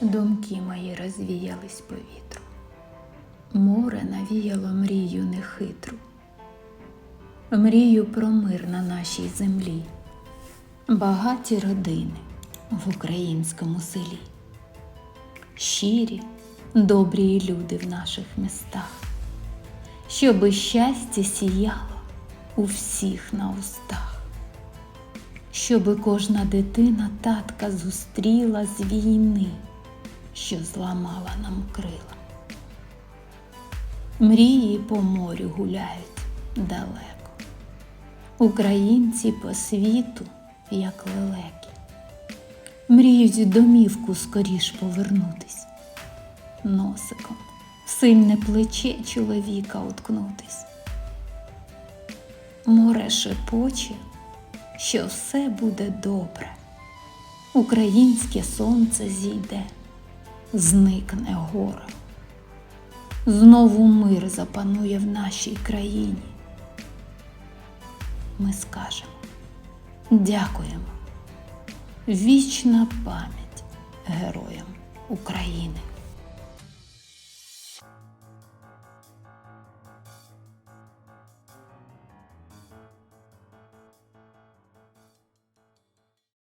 думки мої розвіялись по вітру. Море навіяло мрію нехитру, мрію про мир на нашій землі, багаті родини в українському селі, щирі, добрі люди в наших містах, щоби щастя сіяло у всіх на устах. Щоби кожна дитина татка зустріла з війни, що зламала нам крила. Мрії по морю гуляють далеко. Українці по світу, як лелеки, мріють домівку скоріш повернутись, носиком в сильне плече чоловіка уткнутись. Море шепоче що все буде добре. Українське сонце зійде, зникне горе. Знову мир запанує в нашій країні. Ми скажемо дякуємо. Вічна пам'ять героям України.